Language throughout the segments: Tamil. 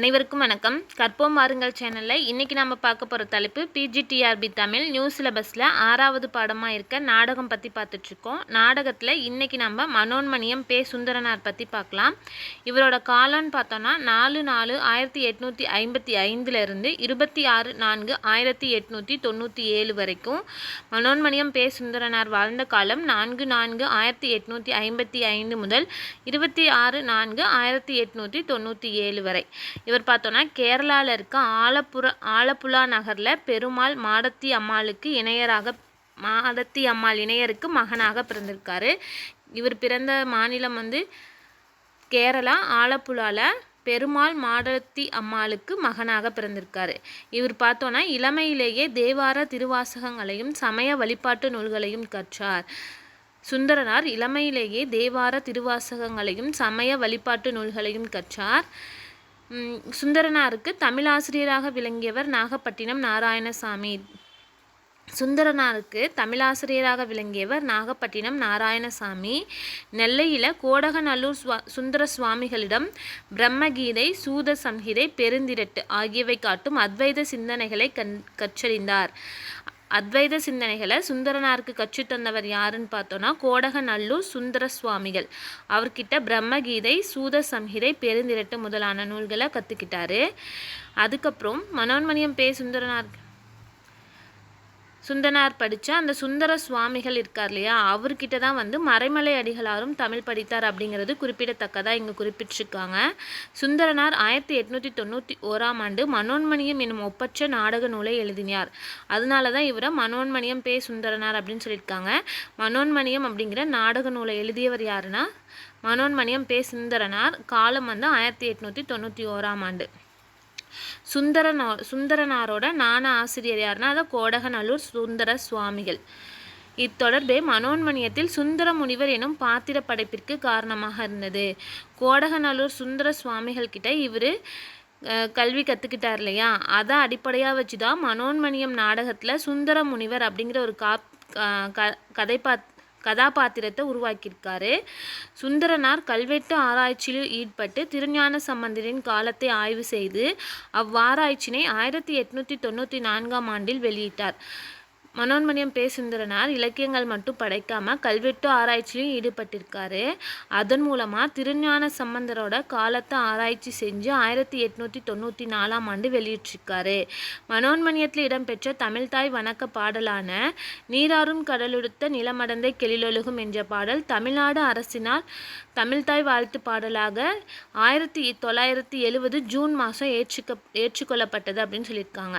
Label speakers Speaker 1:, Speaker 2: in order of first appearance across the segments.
Speaker 1: அனைவருக்கும் வணக்கம். கற்போம் வாருங்கள் சேனலில். இன்றைக்கி நம்ம பார்க்க போகிற தலைப்பு பிஜிடிஆர்பி தமிழ் நியூ சிலபஸில் ஆறாவது பாடமாக இருக்க நாடகம் பற்றி பார்த்துட்ருக்கோம். நாடகத்தில் இன்றைக்கி நம்ம மனோன்மணியம் பே சுந்தரனார் பற்றி பார்க்கலாம். இவரோட காலம்னு பார்த்தோன்னா நாலு நாலு ஆயிரத்தி எட்நூற்றி ஐம்பத்தி ஐந்துலேருந்து இருபத்தி ஆறு நான்கு ஆயிரத்தி எட்நூற்றி தொண்ணூற்றி ஏழு வரைக்கும் மனோன்மணியம் பே சுந்தரனார் வாழ்ந்த காலம் நான்கு நான்கு ஆயிரத்தி எட்நூற்றி ஐம்பத்தி ஐந்து முதல் இருபத்தி ஆறு நான்கு ஆயிரத்தி எட்நூற்றி தொண்ணூற்றி ஏழு வரை. இவர் பார்த்தோன்னா கேரளாவில் இருக்க ஆலப்புற ஆலப்புழா நகரில் பெருமாள் மாடத்தி அம்மாளுக்கு இணையராக மாடத்தி அம்மாள் இணையருக்கு மகனாக பிறந்திருக்காரு. இவர் பிறந்த மாநிலம் வந்து கேரளா ஆலப்புழாவில் பெருமாள் மாடத்தி அம்மாளுக்கு மகனாக பிறந்திருக்காரு. இவர் பார்த்தோன்னா இளமையிலேயே தேவார திருவாசகங்களையும் சமய வழிபாட்டு நூல்களையும் கற்றார். சுந்தரனார் இளமையிலேயே தேவார திருவாசகங்களையும் சமய வழிபாட்டு நூல்களையும் கற்றார். சுந்தரனாருக்கு தமிழாசிரியராக விளங்கியவர் நாகப்பட்டினம் நாராயணசாமி. சுந்தரனாருக்கு தமிழாசிரியராக விளங்கியவர் நாகப்பட்டினம் நாராயணசாமி. நெல்லையில் கோடகநல்லூர் சுவா சுந்தர சுவாமிகளிடம் பிரம்மகீதை சூத சம்ஹிதை பெருந்திரட்டு ஆகியவை காட்டும் அத்வைத சிந்தனைகளை கண் கற்றறிந்தார். அத்வைத சிந்தனைகளை சுந்தரனாருக்கு கற்றுத்தந்தவர் யாருன்னு பார்த்தோன்னா கோடகநல்லூர் சுந்தர சுவாமிகள் அவர்கிட்ட பிரம்மகீதை சூத சம்ஹிதை பெருந்திரட்டு முதலான நூல்களை கற்றுக்கிட்டாரு அதுக்கப்புறம் மனோன்மணியம் பே சுந்தரனார் சுந்தனார் படித்த அந்த சுந்தர சுவாமிகள் இருக்கார் இல்லையா அவர்கிட்ட தான் வந்து மறைமலை அடிகளாரும் தமிழ் படித்தார் அப்படிங்கிறது குறிப்பிடத்தக்கதாக இங்கே குறிப்பிட்டிருக்காங்க. சுந்தரனார் ஆயிரத்தி எட்நூற்றி தொண்ணூற்றி ஓராம் ஆண்டு மனோன்மணியம் என்னும் ஒப்பற்ற நாடக நூலை எழுதினார். அதனால தான் இவரை மனோன்மணியம் பே சுந்தரனார் அப்படின்னு சொல்லியிருக்காங்க. மனோன்மணியம் அப்படிங்கிற நாடக நூலை எழுதியவர் யாருன்னா மனோன்மணியம் பே சுந்தரனார் காலம் வந்து ஆயிரத்தி எட்நூற்றி தொண்ணூற்றி ஓராம் ஆண்டு. சுந்தரனோ சுந்தரனாரோட நாண ஆசிரியர் யாருன்னா அதை கோடகநல்லூர் சுந்தர சுவாமிகள் இத்தொடர்பே மனோன்மணியத்தில் சுந்தர முனிவர் எனும் பாத்திர படைப்பிற்கு காரணமாக இருந்தது. கோடகநல்லூர் சுந்தர சுவாமிகள் கிட்ட இவர் கல்வி கற்றுக்கிட்டார் இல்லையா? அதை அடிப்படையாக வச்சு தான் மனோன்மணியம் நாடகத்தில் சுந்தர முனிவர் அப்படிங்கிற ஒரு காப் க கதைப்பா கதாபாத்திரத்தை உருவாக்கியிருக்காரு. சுந்தரனார் கல்வெட்டு ஆராய்ச்சியில் ஈடுபட்டு திருஞான சம்பந்தரின் காலத்தை ஆய்வு செய்து அவ்வாராய்ச்சினை ஆயிரத்தி எட்நூற்றி தொண்ணூற்றி நான்காம் ஆண்டில் வெளியிட்டார். மனோன்மணியம் பே சுந்தரனார் இலக்கியங்கள் மட்டும் படைக்காம கல்வெட்டு ஆராய்ச்சியிலும் ஈடுபட்டிருக்காரு. அதன் மூலமாக திருஞான சம்பந்தரோட காலத்தை ஆராய்ச்சி செஞ்சு ஆயிரத்தி எட்நூற்றி தொண்ணூற்றி நாலாம் ஆண்டு வெளியிட்டிருக்காரு. மனோன்மணியத்தில் இடம்பெற்ற தமிழ்தாய் வணக்க பாடலான நீராறும் கடலுடுத்த நிலமடந்தை கெளிலொழுகும் என்ற பாடல் தமிழ்நாடு அரசினால் தமிழ்தாய் வாழ்த்து பாடலாக ஆயிரத்தி தொள்ளாயிரத்தி எழுவது ஜூன் மாதம் ஏற்றுக்க ஏற்றுக்கொள்ளப்பட்டது அப்படின்னு சொல்லியிருக்காங்க.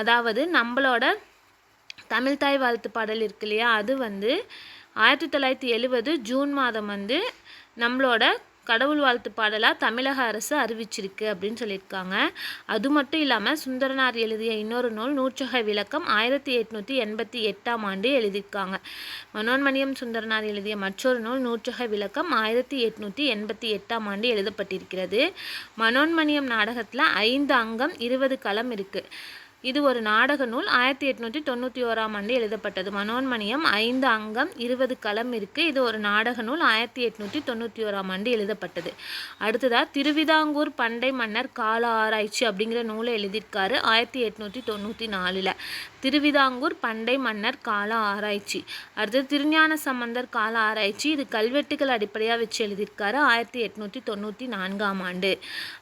Speaker 1: அதாவது நம்மளோட தமிழ்தாய் வாழ்த்து பாடல் இருக்கு இல்லையா? அது வந்து ஆயிரத்தி தொள்ளாயிரத்தி எழுவது ஜூன் மாதம் வந்து நம்மளோட கடவுள் வாழ்த்து பாடலாக தமிழக அரசு அறிவிச்சிருக்கு அப்படின்னு சொல்லியிருக்காங்க. அது மட்டும் இல்லாமல் சுந்தரனார் எழுதிய இன்னொரு நூல் நூற்றக விளக்கம் ஆயிரத்தி எட்நூற்றி எண்பத்தி எட்டாம் ஆண்டு எழுதியிருக்காங்க. மனோன்மணியம் சுந்தரனார் எழுதிய மற்றொரு நூல் நூற்றக விளக்கம் ஆயிரத்தி எட்நூற்றி எண்பத்தி எட்டாம் ஆண்டு எழுதப்பட்டிருக்கிறது. மனோன்மணியம் நாடகத்தில் ஐந்து அங்கம் இருபது களம் இருக்குது இது ஒரு நாடக நூல். ஆயிரத்தி எட்நூற்றி தொண்ணூற்றி ஓராம் ஆண்டு எழுதப்பட்டது. மனோன்மணியம் ஐந்து அங்கம் இருபது களம் இருக்குது இது ஒரு நாடக நூல். ஆயிரத்தி எட்நூற்றி தொண்ணூற்றி ஓராம் ஆண்டு எழுதப்பட்டது. அடுத்ததாக திருவிதாங்கூர் பண்டை மன்னர் கால ஆராய்ச்சி அப்படிங்கிற நூலை எழுதியிருக்காரு ஆயிரத்தி எட்நூற்றி தொண்ணூற்றி நாலில். திருவிதாங்கூர் பண்டை மன்னர் கால ஆராய்ச்சி அடுத்தது திருஞான சம்பந்தர் கால ஆராய்ச்சி இது கல்வெட்டுகள் அடிப்படையாக வச்சு எழுதியிருக்காரு ஆயிரத்தி எட்நூற்றி தொண்ணூற்றி நான்காம் ஆண்டு.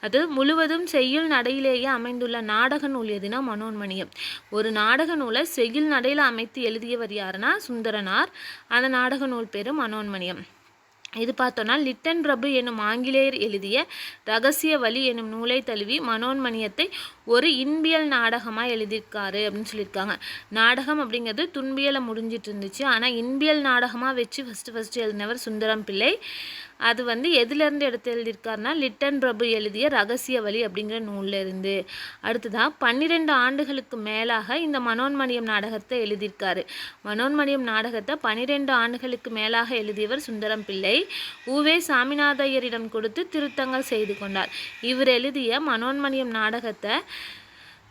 Speaker 1: அது முழுவதும் செய்யுள் நடையிலேயே அமைந்துள்ள நாடக நூல் எதுனா சுப்பிரமணியம் ஒரு நாடக நூலை செகில் நடையில் அமைத்து எழுதியவர் யாருன்னா சுந்தரனார். அந்த நாடக நூல் பேர் மனோன்மணியம். இது பார்த்தோன்னா லிட்டன் பிரபு என்னும் ஆங்கிலேயர் எழுதிய ரகசிய வழி என்னும் நூலை தழுவி மனோன்மணியத்தை ஒரு இன்பியல் நாடகமாக எழுதியிருக்காரு அப்படின்னு சொல்லியிருக்காங்க. நாடகம் அப்படிங்கிறது துன்பியலை முடிஞ்சிட்டு இருந்துச்சு. ஆனால் இன்பியல் நாடகமாக வச்சு ஃபஸ்ட்டு ஃபஸ்ட்டு எழுதினவர் சுந்தரம் பிள்ளை. அது வந்து எதுலேருந்து எடுத்து எழுதியிருக்காருனா லிட்டன் பிரபு எழுதிய ரகசிய வழி அப்படிங்கிற நூல்ல இருந்து. அடுத்ததாக பன்னிரெண்டு ஆண்டுகளுக்கு மேலாக இந்த மனோன்மணியம் நாடகத்தை எழுதியிருக்காரு. மனோன்மணியம் நாடகத்தை பன்னிரெண்டு ஆண்டுகளுக்கு மேலாக எழுதியவர் சுந்தரம் பிள்ளை. உவே சாமிநாதையரிடம் கொடுத்து திருத்தங்கள் செய்து கொண்டார். இவர் எழுதிய மனோன்மணியம் நாடகத்தை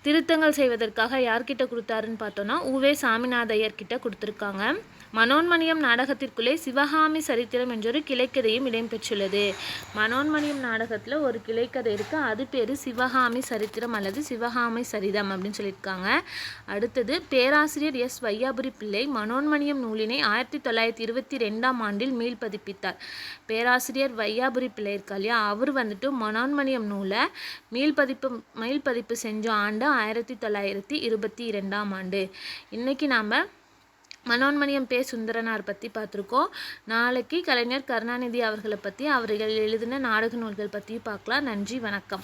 Speaker 1: திருத்தங்கள் செய்வதற்காக யார்கிட்ட கொடுத்தாருன்னு பார்த்தோன்னா உவே சாமிநாதையர் கிட்ட கொடுத்துருக்காங்க. மனோன்மணியம் நாடகத்திற்குள்ளே சிவகாமி சரித்திரம் என்றொரு கிளைக்கதையும் இடம்பெற்றுள்ளது. மனோன்மணியம் நாடகத்தில் ஒரு கிளைக்கதை இருக்குது அது பேர் சிவகாமி சரித்திரம் அல்லது சிவகாமி சரிதம் அப்படின்னு சொல்லியிருக்காங்க. அடுத்தது பேராசிரியர் எஸ். வையாபுரி பிள்ளை மனோன்மணியம் நூலினை ஆயிரத்தி தொள்ளாயிரத்தி இருபத்தி ரெண்டாம் ஆண்டில் மீள்பதிப்பித்தார். பேராசிரியர் வையாபுரி பிள்ளை இருக்கா இல்லையா? அவர் வந்துட்டு மனோன்மணியம் நூலை மீள்பதிப்பு மீள்பதிப்பு செஞ்ச ஆண்டு ஆயிரத்தி தொள்ளாயிரத்தி இருபத்தி இரண்டாம் ஆண்டு. இன்றைக்கி நாம் மனோன்மணியம் பே சுந்தரனார் பற்றி பார்த்துருக்கோம். நாளைக்கு கலைஞர் கருணாநிதி அவர்களை பற்றி அவர்கள் எழுதின நாடக நூல்கள் பற்றியும் பார்க்கலாம். நன்றி வணக்கம்.